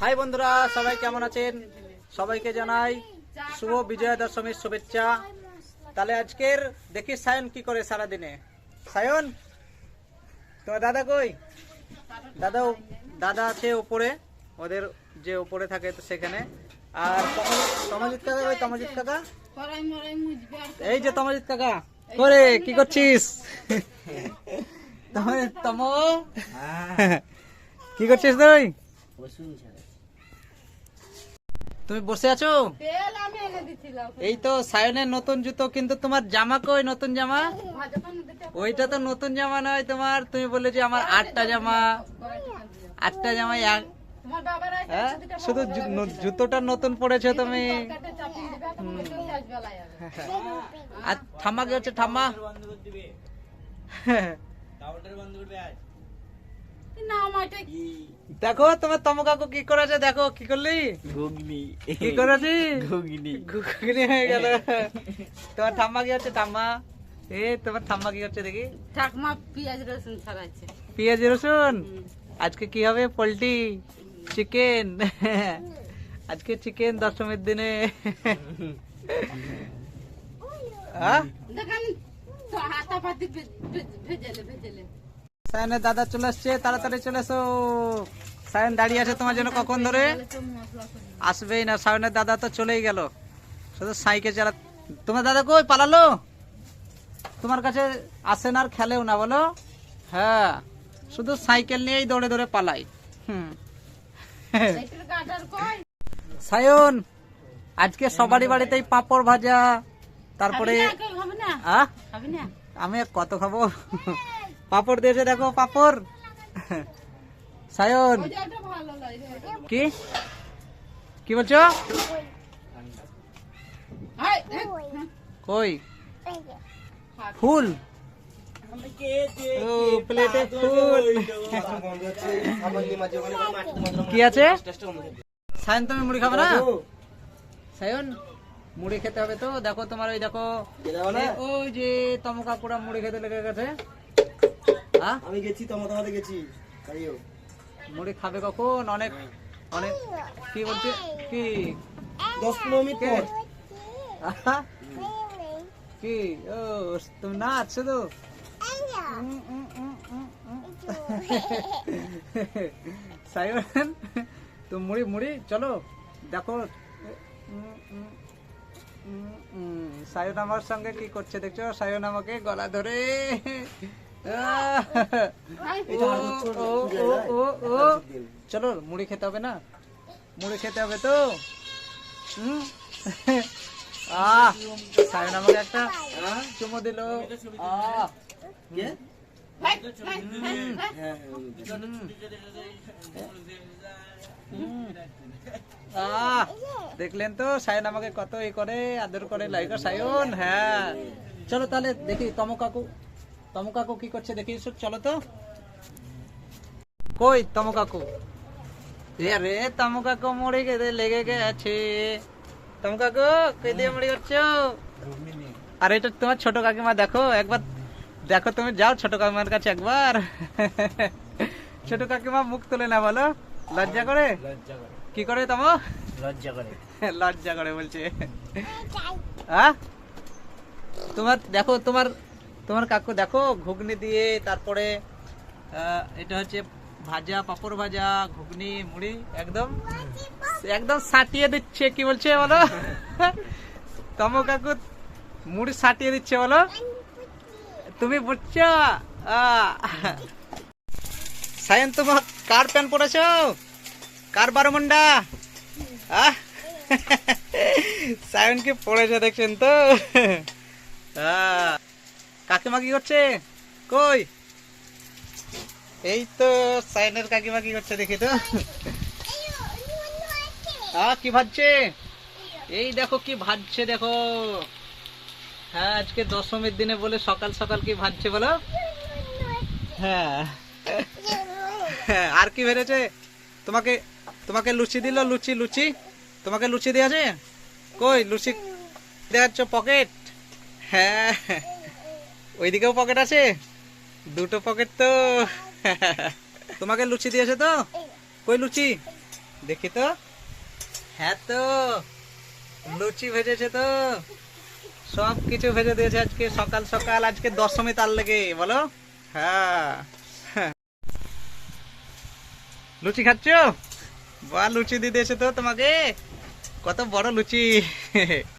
High বন্ধুরা সবাই কেমন আছেন? সবাইকে জানাই শুভ বিজয়া দশমীর শুভেচ্ছা। তাহলে আজকের দেখি সায়ন কি করে সারা দিনে সায়ন তোমার দাদা কই? দাদা দাদা আছে উপরে ওদের যে উপরে থাকে তো সেখানে। আর তমজিৎ- কাকা ওই তমজিৎ কাকা? এই যে তমজিৎ কাকা করে কি করছিস? তম- তম কি করছিস তুই? তুমি বসে আছো? তেল আমি এনে দিছিলাম। এই তো সায়নের নতুন জুতো কিন্তু তোমার জামা কই নতুন জামা? ওইটা তো নতুন জামা নয় তোমার। তুমি বলে যে আমার আটটা জামা। আটটা জামা এক- তোমার বাবার আছে হ্যাঁ? শুধু জুতোটা নতুন পড়েছো তুমি। আর ঠাম্মা। কি হচ্ছে ঠাম্মা দেখো তোমার তমকাকু কি করেছে? দেখো কি করলি? ঘুগনি। কি করেছি? ঘুগনি। ঘুগনি হয়ে গেল। তোমার ঠাম্মা কি হচ্ছে ঠাম্মা? এ তোমার ঠাম্মা কি হচ্ছে দেখি। ঠাকমা পেঁয়াজ রসুন ছাড়াচ্ছে। পেঁয়াজ রসুন? আজকে কি হবে? পোলট্রি? চিকেন? আজকে চিকেন দশমীর দিনে। আহ? দেখেন তো হাতা পাতি ভেজেলে ভেজেলে। সায়নের দাদা চলে আসছে তাড়াতাড়ি চলে এসো। সায়ন দাঁড়িয়ে আছে তোমার জন্য কখন ধরে? আসবেই না সায়নের দাদা তো চলেই গেল। শুধু সাইকেল চালা তোমার দাদা কই পালালো? তোমার কাছে আসে না আর খেলেও না বলো। হ্যাঁ শুধু সাইকেল নিয়েই দৌড়ে দৌড়ে পালাই। হুম। সায়ন আজকে সবারই বাড়িতেই পাঁপড় ভাজা। তারপরে আমি কত খাব? পাঁপড় দিয়েছে দেখো পাপড়। সায়ন। কি? কি বলছো? কই? ফুল। প্লেটে ফুল। কি আছে? সায়ন তুমি মুড়ি খাবে না? সায়ন মুড়ি খেতে হবে তো। দেখো তোমার ওই দেখো ওই যে তম কাকুরা মুড়ি খেতে লেগে গেছে। আমি গেছি তোমার তোমাদের গেছি। তাইও মুড়ি খাবে কখন? অনেক অনেক কি বলছে? কি? দশ পনেরো মিনিট পর। কি? ও তুমি নাচ শুধু সায়ন তো মুড়ি মুড়ি চলো। দেখো। সায়ন আমার সঙ্গে কি করছে দেখছ? সায়ন আমাকে গলা ধরে। চলো মুড়ি খেতে হবে না? মুড়ি খেতে হবে তো? হুম? আহ সায়ন আমাকে একটা চুমো দিল। আহ। দেখলেন তো সায়ন আমাকে কত ই করে আদর করে লাইক সায়ন হ্যাঁ। চলো তাহলে দেখি তম কাকু। তম কাকু কি করছে দেখি চলো তো। কই তম কাকু রে তম কাকু মুড়ি খেতে লেগে গেছে। তম কাকু কই দিয়ে মুড়ি করছ? আর এটা তোমার ছোট কাকিমা দেখো একবার দেখো তুমি যাও ছোট কাকিমার কাছে একবার। ছোট কাকিমা মুখ তুলে না বলো। লজ্জা করে? লজ্জা কি করে তম? লজ্জা করে। লজ্জা করে বলছে। হ্যাঁ তোমার দেখো তোমার তোমার কাকু দেখো ঘুগনি দিয়ে তারপরে এটা হচ্ছে ভাজা পাপড় ভাজা ঘুগনি মুড়ি একদম একদম সাটিয়ে দিচ্ছে কি বলছে বলো? তম কাকু মুড়ি সাটিয়ে দিচ্ছে বলো? তুমি বুঝছ। সায়ন তোমার কার প্যান্ট পরেছ? কার বারো মুন্ডা আহ? সায়ন কি পড়েছে দেখছেন তো? আহ, কাকিমা কি করছে? কই? এই তো সাইনের কাকিমা কি করছে দেখি তো। আহ কি ভাজছে? এই দেখো কি ভাজছে দেখো। হ্যাঁ আজকে দশমীর দিনে বলে সকাল সকাল কি ভাজছে বলো? হ্যাঁ। হ্যাঁ, আর কি বেড়েছে তোমাকে তোমাকে লুচি দিল লুচি লুচি। তোমাকে লুচি দিয়েছে কই লুচি দেখাচ্ছ পকেট হ্যাঁ। ওইদিকেও পকেট আছে? দুটো পকেট তো। তোমাকে লুচি দিয়েছে তো। কই লুচি? দেখি তো। হ্যাঁ তো। লুচি ভেজেছে তো। সব কিছু ভেজে দিয়েছে আজকে। সকাল সকাল আজকে দশমী তার লেগে, বলো? হ্যাঁ। লুচি খাচ্ছ? বা লুচি দিয়ে দিয়েছে তো তোমাকে। কত বড় লুচি।